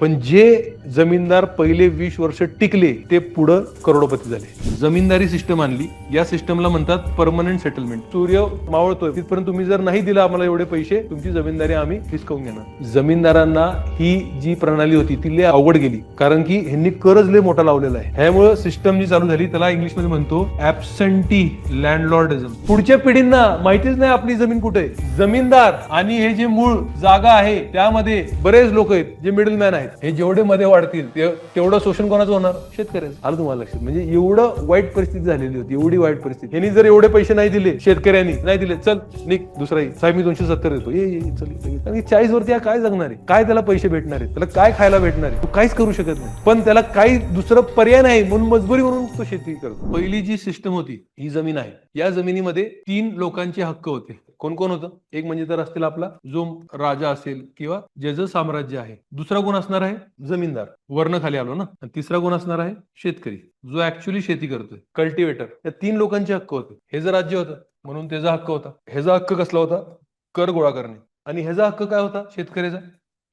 पण जे जमीनदार पहिले वीस वर्ष टिकले ते पुढं करोडपती झाले. जमीनदारी सिस्टम आणली. या सिस्टमला म्हणतात परमनंट सेटलमेंट सूर्य मावळतोय. तिथपर्यंत तुम्ही जर नाही दिला आम्हाला एवढे पैसे तुमची जमीनदारी आम्ही हिसकावून घेणार. जमीनदारांना ही जी प्रणाली होती ती लय अवघड गेली. कारण की ह्यांनी करच लय मोठा लावलेला आहे. ह्यामुळे सिस्टम जी चालू झाली त्याला इंग्लिशमध्ये म्हणतो ऍबसेंटी लँडलॉर्डिझम पुढच्या पिढींना माहितीच नाही आपली जमीन कुठे. जमीनदार आणि हे जे मूळ जागा आहे त्यामध्ये बरेच लोक आहेत जे मिडल मॅन आहेत. हे जेवढे मध्ये वाढतील तेवढं शोषण कोणाचं होणार? शेतकऱ्याचं. आलं तुम्हाला लक्षात? म्हणजे एवढं वाईट परिस्थिती झालेली होती एवढी वाईट परिस्थिती. यांनी जर एवढे पैसे नाही दिले शेतकऱ्यांनी नाही दिले चल निक दुसरा साहेब मी दोनशे सत्तर देतो ये ये, चल चाळीस वरती काय जगणार आहे? काय त्याला पैसे भेटणार आहेत? त्याला काय खायला भेटणार आहे? तो काहीच करू शकत नाही. पण त्याला काही दुसरं पर्याय नाही म्हणून मजबुरी म्हणून तो शेती करतो. पहिली जी सिस्टम होती ही जमीन आहे. या जमिनीमध्ये तीन लोकांचे हक्क होते. कोण कोण होतं? एक म्हणजे तर असतील आपला जो राजा असेल किंवा ज्याचं साम्राज्य आहे. दुसरा कोण असणार आहे? जमीनदार. वर्ण खाली आलो ना? तिसरा कोण असणार आहे? शेतकरी. जो ऍक्च्युली शेती करतोय. कल्टिवेटर या तीन लोकांचे हक्क होते. हे जर राज्य होतं म्हणून त्याचा हक्क होता. ह्याचा हक्क कसला होता? कर गोळा करणे. आणि ह्याचा हक्क काय होता? शेतकऱ्याचा?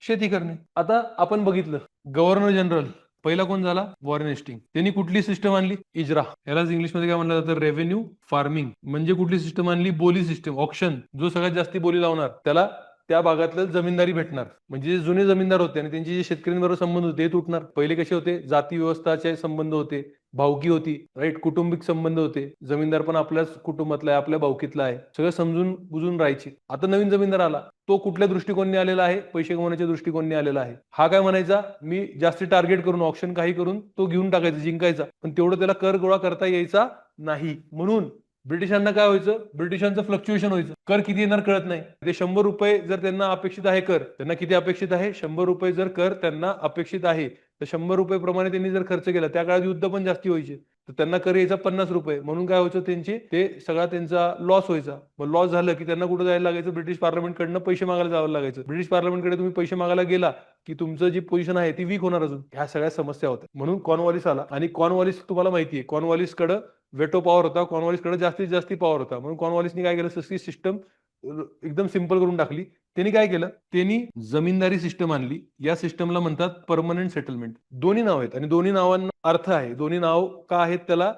शेती करणे. आता आपण बघितलं गव्हर्नर जनरल पहिला कोण झाला? Warren Hastings. त्यांनी कुठली सिस्टम आणली? इजरा. यालाच इंग्लिशमध्ये काय म्हणलं जातं? रेव्हेन्यू फार्मिंग म्हणजे कुठली सिस्टम आणली? बोली सिस्टम ऑप्शन जो सगळ्यात जास्ती बोली लावणार त्याला त्या भागातलं जमीनदारी भेटणार. म्हणजे जे जुने जमीनदार होते आणि त्यांचे जे शेतकऱ्यांबरोबर संबंध होते ते तुटणार. पहिले कसे होते? जाती व्यवस्थाचे संबंध होते भावकी होती राईट कुटुंबिक संबंध होते. जमीनदार पण आपल्याच कुटुंबातला आहे आपल्या भावकीतला आहे. सगळं समजून बुजून राहायची. आता नवीन जमीनदार आला. तो कुठल्या दृष्टिकोनने आलेला आहे? पैसे कमवण्याच्या दृष्टिकोनने आलेला आहे. हा काय म्हणायचा? मी जास्ती टार्गेट करून ऑप्शन काही करून तो घेऊन टाकायचा जिंकायचा. पण तेवढं त्याला कर गोळा करता यायचा नाही. म्हणून ब्रिटिशांना काय व्हायचं? ब्रिटिशांचं फ्लक्च्युएशन व्हायचं. कर किती येणार कळत नाही. ते शंभर रुपये जर त्यांना अपेक्षित आहे कर त्यांना किती अपेक्षित आहे? शंभर रुपये जर कर त्यांना अपेक्षित आहे. तर शंभर रुपये प्रमाणे त्यांनी जर खर्च केला त्या काळात युद्ध पण जास्ती व्हायचे. तर त्यांना कर यायचा पन्नास रुपये. म्हणून काय व्हायचं त्यांचे? ते सगळा त्यांचा लॉस व्हायचा. मग लॉस झालं की त्यांना कुठं जायला लागायचं? ब्रिटिश पार्लमेंटकडनं पैसे मागायला जावं लागायचं. ब्रिटिश पार्लमेंटकडे तुम्ही पैसे मागायला गेला की तुमचं जी पोझिशन आहे ती वीक होणार अजून. ह्या सगळ्या समस्या होत्या. म्हणून कॉनवॉलिस आला. आणि कॉनवॉलिस तुम्हाला माहितीये कॉनवॉलिस कॉर्नवॉलिसकडे वेटो पॉवर होता. कॉनवॉलिसकडे जास्तीत जास्त पॉवर होता. म्हणून कॉर्नवॉलिसनी काय केलं? सिस्टम एकदम सिंपल करून टाकली. त्यांनी काय केलं? त्यांनी जमीनदारी सिस्टम आणली. या सिस्टमला म्हणतात परमनंट सेटलमेंट दोन्ही नाव आहेत. आणि दोन्ही नावांना अर्थ आहे. दोन्ही नाव का आहेत? त्याला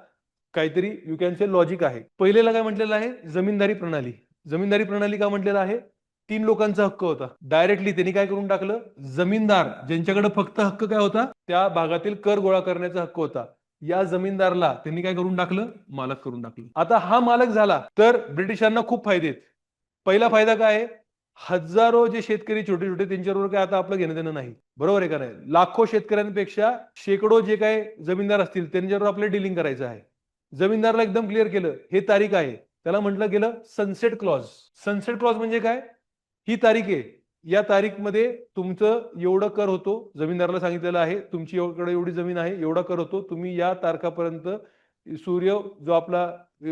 काहीतरी यू कॅन से लॉजिक आहे. पहिलेला काय म्हटलेलं आहे? जमीनदारी प्रणाली. जमीनदारी प्रणाली का म्हटलेलं आहे? तीन लोकांचा हक्क होता. डायरेक्टली त्यांनी काय करून टाकलं? जमीनदार ज्यांच्याकडे फक्त हक्क काय होता? त्या भागातील कर गोळा करण्याचा हक्क होता. या जमीनदारला त्यांनी काय करून टाकलं? मालक करून टाकलं. आता हा मालक झाला तर ब्रिटिशांना खूप फायदे आहेत. पहिला फायदा काय आहे? हजारो जे शेतकरी छोटे छोटे त्यांच्याबरोबर काय आता आपलं घेणं देणं नाही. बरोबर आहे का नाही? लाखो शेतकऱ्यांपेक्षा शेकडो जे काय जमीनदार असतील त्यांच्याबरोबर आपलं डिलिंग करायचं आहे. जमीनदारला एकदम क्लिअर केलं हे तारीख आहे. त्याला म्हटलं गेलं सनसेट क्लॉज सनसेट क्लॉज म्हणजे काय? ही तारीख आहे. या तारीखमध्ये तुमचं एवढं कर होतो जमीनदाराला सांगितलेलं आहे तुमची एवढं एवढी जमीन आहे एवढा कर होतो तुम्ही या तारखापर्यंत सूर्य जो आपला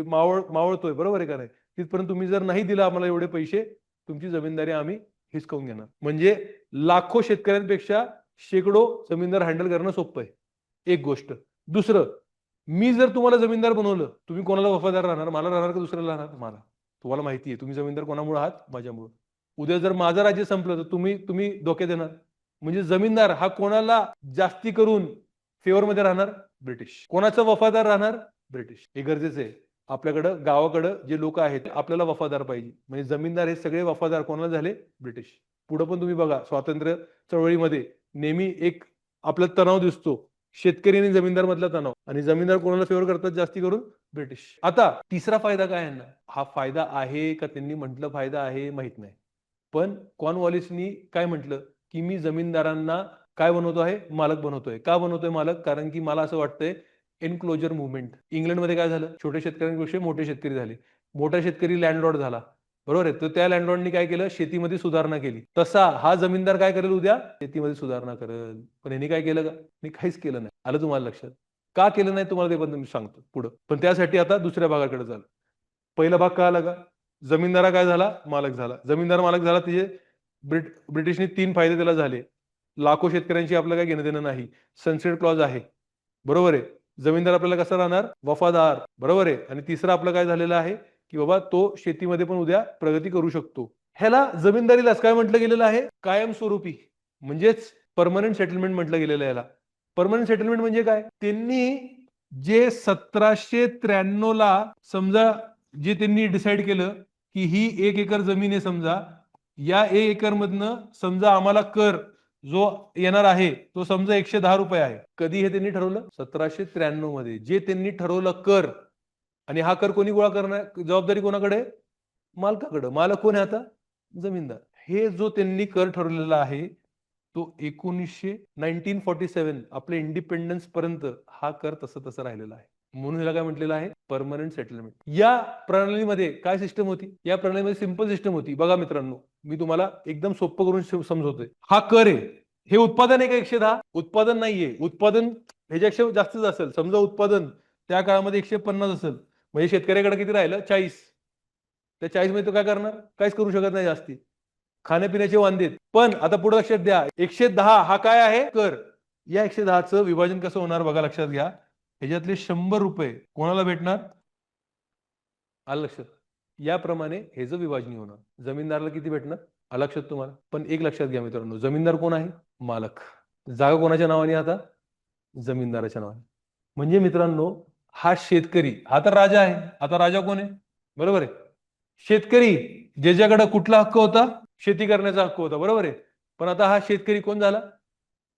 मावळ मावळतोय बरोबर आहे का नाही? तिथपर्यंत तुम्ही जर नाही दिला आम्हाला एवढे पैसे तुमची जमीनदारी आम्ही हिसकावून घेणार. म्हणजे लाखो शेतकऱ्यांपेक्षा शेकडो जमीनदार हँडल करणं सोपं आहे. एक गोष्ट. दुसरं मी जर तुम्हाला जमीनदार बनवलं तुम्ही कोणाला वफादार राहणार? मला राहणार का दुसऱ्याला राहणार? मला. तुम्हाला माहिती आहे तुम्ही जमीनदार कोणामुळे आहात? माझ्यामुळे. उद्या जर माझं राज्य संपलं तर तुम्ही तुम्ही धोके देणार. म्हणजे जमीनदार हा कोणाला जास्ती करून फेवर मध्ये राहणार? ब्रिटिश. कोणाचा वफादार राहणार? ब्रिटिश. हे गरजेचं आहे. आपल्याकडं गावाकडं जे लोक आहेत आपल्याला वफादार पाहिजे. म्हणजे जमीनदार हे सगळे वफादार कोणाला झाले? ब्रिटिश. पुढं पण तुम्ही बघा स्वातंत्र्य चळवळीमध्ये नेहमी एक आपला तणाव दिसतो. शेतकरी आणि जमीनदार मधला तणाव. आणि जमीनदार कोणाला फेवर करतात जास्ती करून? ब्रिटिश. आता तिसरा फायदा काय यांना? हा फायदा आहे का त्यांनी म्हटलं फायदा आहे माहीत नाही. पण कॉर्नवॉलिसनी काय म्हटलं? की मी जमीनदारांना काय बनवतो आहे? मालक बनवतोय. का बनवतोय मालक? कारण की मला असं वाटतंय एनक्लोजर मुवमेंट इंग्लंडमध्ये काय झालं? छोटे शेतकऱ्यांपेक्षा मोठे शेतकरी झाले. मोठा शेतकरी लँडलॉर्ड झाला. बरोबर आहे? तर त्या लँडलॉर्डनी काय केलं? शेतीमध्ये सुधारणा केली. तसा हा जमीनदार काय करेल उद्या? शेतीमध्ये सुधारणा करेल. पण यांनी काय केलं का? यांनी काहीच केलं नाही. आलं तुम्हाला लक्षात? का केलं नाही तुम्हाला ते पण मी सांगतो पुढं. पण त्यासाठी आता दुसऱ्या भागाकडे झालं पहिला भाग काय आला का? जमीनदारा काय झाला? मालक झाला. जमीनदार मालक झाला तिचे ब्रिट ब्रिटिशने तीन फायदे त्याला झाले. लाखो शेतकऱ्यांशी आपलं काय घेणं देणं नाही. सनसेट क्लॉज आहे. बरोबर आहे? जमीनदार आपल्याला कसा राहणार? वफादार. बरोबर आहे? आणि तिसरा आपलं काय झालेलं आहे? की बाबा तो शेतीमध्ये पण उद्या प्रगती करू शकतो. ह्याला जमीनदारीलाच काय म्हटलं गेलेलं आहे? कायमस्वरूपी. म्हणजेच परमनंट सेटलमेंट म्हटलं गेलेलं आहे याला. परमनंट सेटलमेंट म्हणजे काय? त्यांनी जे सतराशे त्र्याण्णव ला समजा जे त्यांनी डिसाईड केलं की ही एक एकर जमीन आहे समजा या एक एकर मधनं समजा आम्हाला कर जो येणार आहे तो समजा एकशे दहा रुपये आहे. कधी हे त्यांनी ठरवलं? सतराशे त्र्याण्णवमध्ये. जे त्यांनी ठरवलं कर आणि हा कर कोणी गोळा करणार? जबाबदारी कोणाकडे? मालकाकडे. मालक कोण आहे आता? जमीनदार. हे जो त्यांनी कर ठरवलेला आहे तो एकोणीसशे नाईन्टीन फॉर्टी सेव्हन आपल्या इंडिपेंडन्स पर्यंत हा कर तसं तसं राहिलेला आहे. म्हणून ह्याला काय म्हटलेलं आहे? परमनंट सेटलमेंट या प्रणालीमध्ये काय सिस्टम होती? या प्रणालीमध्ये सिंपल सिस्टम होती. बघा मित्रांनो मी तुम्हाला एकदम सोपं करून समजवतोय. हा कर आहे. हे उत्पादन आहे का एकशे दहा? उत्पादन नाहीये. उत्पादन ह्याच्यापेक्षा जास्तच असेल. समजा उत्पादन त्या काळामध्ये एकशे पन्नास असेल. म्हणजे शेतकऱ्याकडे किती राहिलं? चाळीस. त्या चाळीसमध्ये तो काय करणार? काहीच करू शकत नाही जास्ती. खाण्यापिण्याचे वांदेत पण आता पुढे लक्षात द्या. एकशे दहा हा काय आहे? कर. या एकशे दहाचं विभाजन कसं होणार बघा लक्षात घ्या. ह्याच्यातले शंभर रुपये कोणाला भेटणार? आलं लक्षात याप्रमाणे हे जो विभाजनी होणार जमीनदाराला किती भेटणार? आलं लक्षात तुम्हाला. पण एक लक्षात घ्या मित्रांनो जमीनदार कोण आहे? मालक. जागा कोणाच्या नावाने आता? जमीनदाराच्या नावाने. म्हणजे मित्रांनो हा शेतकरी हा तर राजा आहे. आता राजा कोण आहे? बरोबर आहे. शेतकरी ज्याच्याकडे कुठला हक्क होता? शेती करण्याचा हक्क होता. बरोबर आहे. पण आता हा शेतकरी कोण झाला?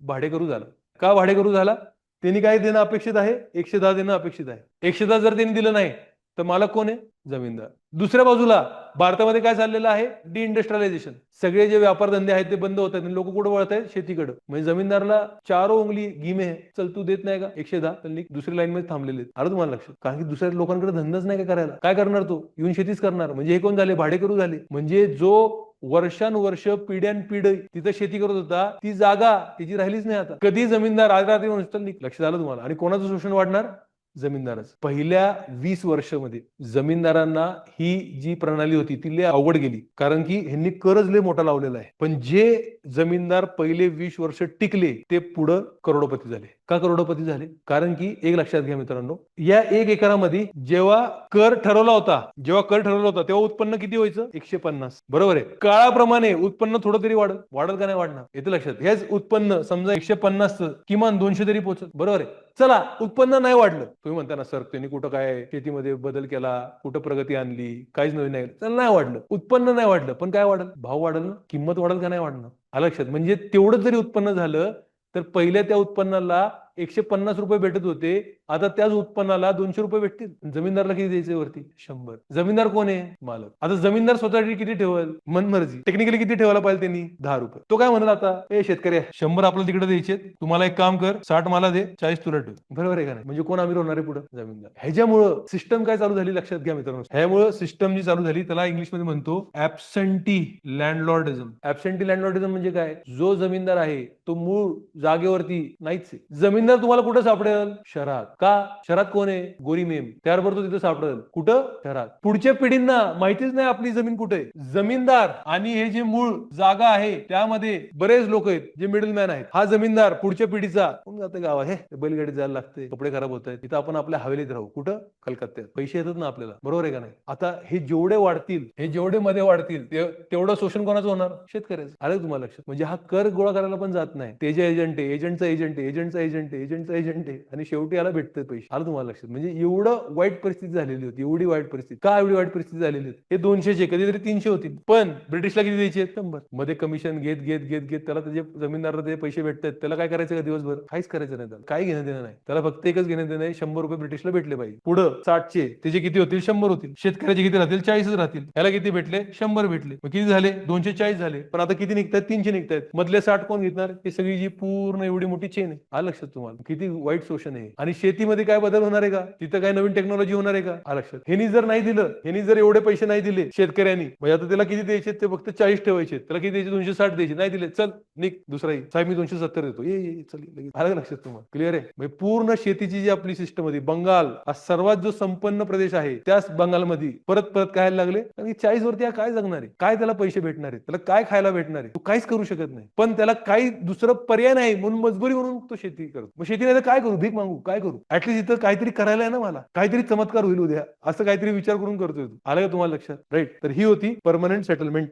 भाडेकरू झाला. का भाडेकरू झाला? त्यांनी काय देणं अपेक्षित आहे? एकशे दहा देणं अपेक्षित आहे. एकशे दहा जर त्यांनी दिलं नाही तर मालक कोण आहे? जमीनदार. दुसऱ्या बाजूला भारतामध्ये काय चाललेलं आहे? डी इंडस्ट्रियलायझेशन सगळे जे व्यापार धंदे आहेत ते बंद होत आहेत लोक कुठे वळत आहेत? शेतीकडे. म्हणजे जमीनदारला चारो उंगली गिमे आहे. चल तू देत नाही का? एकशे दहा. त्यांनी दुसऱ्या लाईन मध्ये थांबलेले आहेत. तुम्हाला लक्षात कारण की दुसऱ्या लोकांकडे धंदाच नाही का करायला? काय करणार तो? येऊन शेतीच करणार. म्हणजे हे कोण झाले? भाडेकरू झाले. म्हणजे जो वर्षानुवर्ष पिढ्यानपिढ तिथं शेती करत होता ती जागा तिची राहिलीच नाही आता. कधी जमीनदार आज रात्री म्हणून लक्ष झालं तुम्हाला. आणि कोणाचं शोषण वाढणार? जमीनदाराच. पहिल्या वीस वर्षामध्ये जमीनदारांना ही जी प्रणाली होती ती लय अवघड गेली. कारण की ह्यांनी करच लय मोठा लावलेला आहे. पण जे जमीनदार पहिले वीस वर्ष टिकले ते पुढं करोडपती झाले. का करोडपती झाले? कारण की एक लक्षात घ्या मित्रांनो या एक एकरामध्ये जेव्हा कर ठरवला होता जेव्हा कर ठरवला होता तेव्हा उत्पन्न किती व्हायचं? एकशे पन्नास. बरोबर आहे? काळाप्रमाणे उत्पन्न थोडं तरी वाढत वाढत का नाही वाढणार? येते लक्षात. हेच उत्पन्न समजा एकशे पन्नास किमान दोनशे तरी पोहोचत बरोबर आहे? चला उत्पन्न नाही वाढलं. तुम्ही म्हणता ना सर त्यांनी कुठं काय शेतीमध्ये बदल केला कुठं प्रगती आणली काहीच नवीन नाही. चला नाही वाढलं. उत्पन्न नाही वाढलं. पण काय वाढलं? भाव वाढल ना? किंमत वाढल का नाही वाढणार? लक्षात. म्हणजे तेवढं जरी उत्पन्न झालं तर पहिल्या त्या उत्पन्नाला एकशे पन्नास रुपये भेटत होते. आता त्याच उत्पन्नाला दोनशे रुपये भेटतील. जमीनदारला किती द्यायचे वरती? शंभर. जमीनदार कोण आहे? मालक. आता जमीनदार सोसायटी किती ठेवल? मनमर्जी टेक्निकली किती ठेवायला पाहिजे त्यांनी? दहा रुपये. तो काय म्हणाल आता? ए शेतकरी शंभर आपल्याला तिकडे द्यायचे तुम्हाला एक काम कर साठ मला दे चाळीस तुला ठेव. बरोबर आहे का नाही? म्हणजे कोण आम्ही होणार आहे पुढे? जमीनदार. ह्याच्यामुळं सिस्टम काय चालू झाली? लक्षात घ्या मित्रांनो. ह्यामुळं सिस्टम जी चालू झाली त्याला इंग्लिशमध्ये म्हणतो ऍबसेंटी लँडलॉर्डिझम ऍबसेंटी लँडलॉर्डिझम म्हणजे काय? जो जमीनदार आहे तो मूळ जागेवरती नाहीच आहे. जमीनदार तुम्हाला कुठं सापडेल? शहरात. का? शहरात कोण आहे? गोरी मेम. त्याबरोबर तो तिथं सापडेल. कुठं? शहरात. पुढच्या पिढींना माहितीच नाही आपली जमीन कुठे आहे. जमीनदार आणि हे जे मूळ जागा आहे त्यामध्ये बरेच लोक आहेत जे मिडल मॅन आहेत. हा जमीनदार पुढच्या पिढीचा कोण जाते गाव आहे बैलगाडी जायला लागते. कपडे खराब होत आहेत. तिथं आपण आपल्या हवेलीत राहू. कुठं? कलकत्त्यात. पैसे येतात ना आपल्याला. बरोबर आहे का नाही? आता हे जेवढे वाढतील हे जेवढे मध्ये वाढतील तेवढं शोषण कोणाचं होणार? शेतकऱ्याचं. आलं तुम्हाला लक्षात? म्हणजे हा कर गोळा करायला पण जात नाही. ते जे एजंट आहे एजंटचा एजंट आहे एजंटचा एजंट आहे. एजंटचा एजंट आहे आणि शेवटी याला भेटतात पैसे. आलं तुम्हाला लक्षात? म्हणजे एवढं वाईट परिस्थिती झालेली होती. एवढी वाईट परिस्थिती. का एवढी वाईट परिस्थिती झालेली होती? हे दोनशेचे कधीतरी तीनशे होतील पण ब्रिटिशला किती द्यायचे? शंभर. मध्ये कमिशन घेत घेत घेत घेत त्याला त्याचे जमीनदाराला ते पैसे भेटतात. त्याला काय करायचं का दिवसभर? काहीच करायचं नाही त्याला. काही घेणं देणं नाही. त्याला फक्त एकच घेणं देणं आहे. शंभर रुपये ब्रिटिशला भेटले पाहिजे. पुढं साठचे. त्याचे किती होतील? शंभर होतील. शेतकऱ्याचे किती राहतील? चाळीसच राहतील. याला किती भेटले? शंभर भेटले. मग किती झाले? दोनशे चाळीस झाले. पण आता किती निघतात तीनशे निघतात मधले साठ कोण घेणार? ही सगळी जी पूर्ण एवढी मोठी चेन आहे. आलं लक्षात तुम्हाला. किती वाईट शोषण आहे. आणि शेतीमध्ये काय बदल होणार आहे का? तिथं काय नवीन टेक्नॉलॉजी होणार आहे का? आलं लक्षात. ह्यांनी जर नाही दिलं ह्यांनी जर एवढे पैसे नाही दिले शेतकऱ्यांनी म्हणजे आता त्याला किती द्यायचे ते फक्त चाळीस ठेवायचे त्याला किती द्यायचे? दोनशे साठ द्यायचे नाही दिले चल निक दुसरा साहेब मी दोनशे सत्तर देतो. ये ये चल आलं लक्षात तुम्हाला? क्लिअर आहे? म्हणजे पूर्ण शेतीची जी आपली सिस्टम होती बंगाल हा सर्वात जो संपन्न प्रदेश आहे त्याच बंगालमध्ये परत परत खायला लागले? कारण की चाळीस वरती हा काय जगणार आहे? काय त्याला पैसे भेटणार आहे त्याला काय खायला भेटणार आहे? तो काहीच करू शकत नाही. पण त्याला काही दुसरं पर्याय नाही म्हणून मजबुरी म्हणून तो शेती करतो. मग शेतीने तर काय करू? भीक मागू. काय करू? ऍटलीस्ट इथं काहीतरी करायला आहे ना मला. काहीतरी चमत्कार होईल उद्या. असं काहीतरी विचार करून करतोय आलं का तुम्हाला लक्षात? राईट तर ही होती परमनंट सेटलमेंट